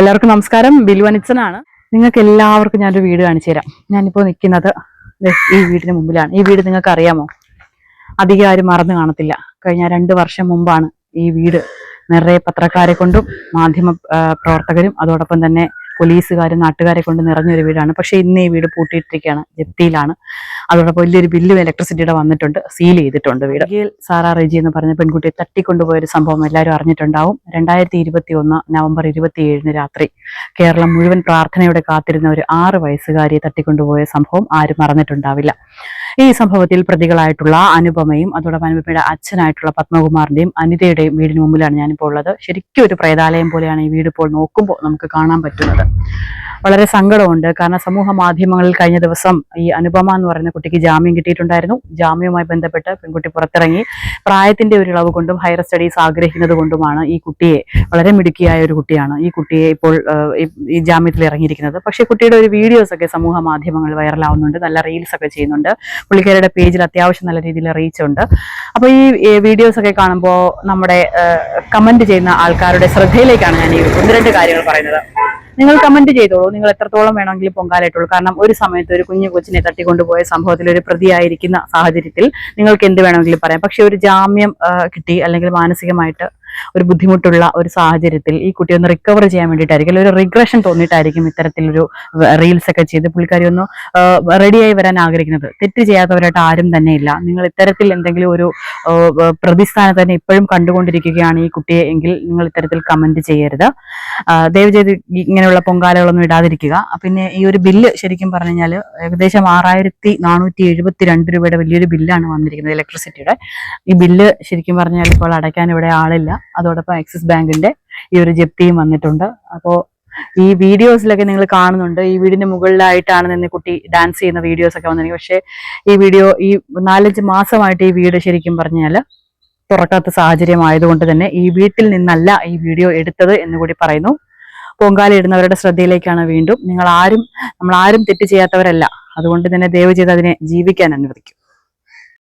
എല്ലാവർക്കും നമസ്കാരം. ബിൽവനിച്ചനാണ് നിങ്ങൾക്ക് എല്ലാവർക്കും ഞാനൊരു വീട് കാണിച്ചു തരാം. ഞാനിപ്പോൾ നിൽക്കുന്നത് ഈ വീടിന് മുമ്പിലാണ്. ഈ വീട് നിങ്ങൾക്ക് അറിയാമോ അധികം ആരും മറന്നു കാണത്തില്ല. കഴിഞ്ഞ രണ്ട് വർഷം മുമ്പാണ് ഈ വീട് നിറയെ പത്രക്കാരെ കൊണ്ടും മാധ്യമ പ്രവർത്തകരും അതോടൊപ്പം തന്നെ പോലീസുകാരും നാട്ടുകാരെ കൊണ്ട് നിറഞ്ഞൊരു വീടാണ്. പക്ഷെ ഇന്ന് ഈ വീട് പൂട്ടിയിട്ടിരിക്കുകയാണ്. ജപ്തിയിലാണ്. അതോടൊപ്പം വലിയൊരു ബില്ലും ഇലക്ട്രിസിറ്റിയുടെ വന്നിട്ടുണ്ട്. സീൽ ചെയ്തിട്ടുണ്ട് വീട്. സാറാ റെജി എന്ന് പറഞ്ഞ പെൺകുട്ടിയെ തട്ടിക്കൊണ്ടുപോയ ഒരു സംഭവം എല്ലാവരും അറിഞ്ഞിട്ടുണ്ടാവും. രണ്ടായിരത്തി ഇരുപത്തി ഒന്ന് നവംബർ ഇരുപത്തിയേഴിന് രാത്രി കേരളം മുഴുവൻ പ്രാർത്ഥനയോടെ കാത്തിരുന്ന ഒരു ആറ് വയസ്സുകാരിയെ തട്ടിക്കൊണ്ടുപോയ സംഭവം ആരും മറന്നിട്ടുണ്ടാവില്ല. ഈ സംഭവത്തിൽ പ്രതികളായിട്ടുള്ള അനുപമയും അതോടൊപ്പം അനുപമയുടെ അച്ഛനായിട്ടുള്ള പത്മകുമാറിന്റെയും അനിതയുടെയും വീടിന് മുമ്പിലാണ് ഞാനിപ്പോൾ ഉള്ളത്. ശരിക്കും ഒരു പ്രേതാലയം പോലെയാണ് ഈ വീട് ഇപ്പോൾ നോക്കുമ്പോൾ നമുക്ക് കാണാൻ പറ്റുന്നത്. വളരെ സങ്കടമുണ്ട്. കാരണം സമൂഹ മാധ്യമങ്ങളിൽ കഴിഞ്ഞ ദിവസം ഈ അനുപമ എന്ന് പറയുന്ന കുട്ടിക്ക് ജാമ്യം കിട്ടിയിട്ടുണ്ടായിരുന്നു. ജാമ്യവുമായി ബന്ധപ്പെട്ട് പെൺകുട്ടി പുറത്തിറങ്ങി. പ്രായത്തിന്റെ ഒരു ഇളവ് കൊണ്ടും ഹയർ സ്റ്റഡീസ് ആഗ്രഹിക്കുന്നത് കൊണ്ടുമാണ് ഈ കുട്ടിയെ വളരെ മിടുക്കിയായ ഒരു കുട്ടിയാണ് ഈ കുട്ടിയെ ഇപ്പോൾ ഈ- ജാമ്യത്തിൽ ഇറങ്ങിയിരിക്കുന്നത്. പക്ഷേ കുട്ടിയുടെ ഒരു വീഡിയോസ് ഒക്കെ സമൂഹ മാധ്യമങ്ങളിൽ വൈറലാവുന്നുണ്ട്. നല്ല റീൽസ് ഒക്കെ ചെയ്യുന്നുണ്ട്. പുള്ളിക്കാരുടെ പേജിൽ അത്യാവശ്യം നല്ല രീതിയിൽ റീച്ച് ഉണ്ട് അപ്പോൾ ഈ വീഡിയോസ് ഒക്കെ കാണുമ്പോൾ നമ്മുടെ കമന്റ് ചെയ്യുന്ന ആൾക്കാരുടെ ശ്രദ്ധയിലേക്കാണ് ഞാൻ ഈ ഒന്ന് രണ്ട് കാര്യങ്ങൾ പറയുന്നത്. നിങ്ങൾ കമന്റ് ചെയ്തോളൂ. നിങ്ങൾ എത്രത്തോളം വേണമെങ്കിലും പൊങ്കാലായിട്ടുള്ളൂ. കാരണം ഒരു സമയത്ത് ഒരു കുഞ്ഞു കൊച്ചിനെ തട്ടിക്കൊണ്ടുപോയ സംഭവത്തിൽ ഒരു പ്രതിയായിരിക്കുന്ന സാഹചര്യത്തിൽ നിങ്ങൾക്ക് എന്ത് വേണമെങ്കിലും പറയാം. പക്ഷെ ഒരു ജാമ്യം കിട്ടി അല്ലെങ്കിൽ മാനസികമായിട്ട് ഒരു ബുദ്ധിമുട്ടുള്ള ഒരു സാഹചര്യത്തിൽ ഈ കുട്ടി ഒന്ന് റിക്കവർ ചെയ്യാൻ വേണ്ടിയിട്ടായിരിക്കും അല്ലെങ്കിൽ ഒരു റിഗ്രഷൻ തോന്നിയിട്ടായിരിക്കും ഇത്തരത്തിലൊരു റീൽസ് ഒക്കെ ചെയ്ത് പുള്ളിക്കാരി ഒന്ന് റെഡിയായി വരാൻ ആഗ്രഹിക്കുന്നത്. തെറ്റ് ചെയ്യാത്തവരായിട്ട് ആരും തന്നെ ഇല്ല. നിങ്ങൾ ഇത്തരത്തിൽ എന്തെങ്കിലും ഒരു പ്രതിസ്ഥാനം തന്നെ ഇപ്പോഴും കണ്ടുകൊണ്ടിരിക്കുകയാണ് ഈ കുട്ടിയെ എങ്കിൽ നിങ്ങൾ ഇത്തരത്തിൽ കമന്റ് ചെയ്യരുത്. ദയവ് ചെയ്ത് ഇങ്ങനെയുള്ള പൊങ്കാലകളൊന്നും ഇടാതിരിക്കുക. പിന്നെ ഈ ഒരു ബില്ല് ശരിക്കും പറഞ്ഞു കഴിഞ്ഞാൽ ഏകദേശം ആറായിരത്തി നാനൂറ്റി എഴുപത്തി രണ്ട് രൂപയുടെ വലിയൊരു ബില്ലാണ് വന്നിരിക്കുന്നത് ഇലക്ട്രിസിറ്റിയുടെ ഈ ബില്ല് ശരിക്കും പറഞ്ഞാൽ ഇപ്പോൾ അടയ്ക്കാൻ ഇവിടെ ആളില്ല. അതോടൊപ്പം ആക്സിസ് ബാങ്കിന്റെ ഈ ഒരു ജപ്തിയും വന്നിട്ടുണ്ട്. അപ്പോൾ ഈ വീഡിയോസിലൊക്കെ നിങ്ങൾ കാണുന്നുണ്ട്. ഈ വീടിന്റെ മുകളിലായിട്ടാണ് നിന്ന് കുട്ടി ഡാൻസ് ചെയ്യുന്ന വീഡിയോസ് ഒക്കെ വന്നിരിക്കുന്നത്. പക്ഷേ ഈ വീഡിയോ ഈ നാലഞ്ച് മാസമായിട്ട് ഈ വീട് ശരിക്കും പറഞ്ഞാൽ തുറക്കാത്ത സാഹചര്യം ആയതുകൊണ്ട് തന്നെ ഈ വീട്ടിൽ നിന്നല്ല ഈ വീഡിയോ എടുത്തത് എന്ന് കൂടി പറയുന്നു. പൊങ്കാല ഇടുന്നവരുടെ ശ്രദ്ധയിലേക്കാണ് വീണ്ടും. നിങ്ങൾ ആരും നമ്മൾ ആരും തെറ്റ് ചെയ്യാത്തവരല്ല. അതുകൊണ്ട് തന്നെ ദയവ് ചെയ്ത് അതിനെ ജീവിക്കാൻ അനുവദിക്കും.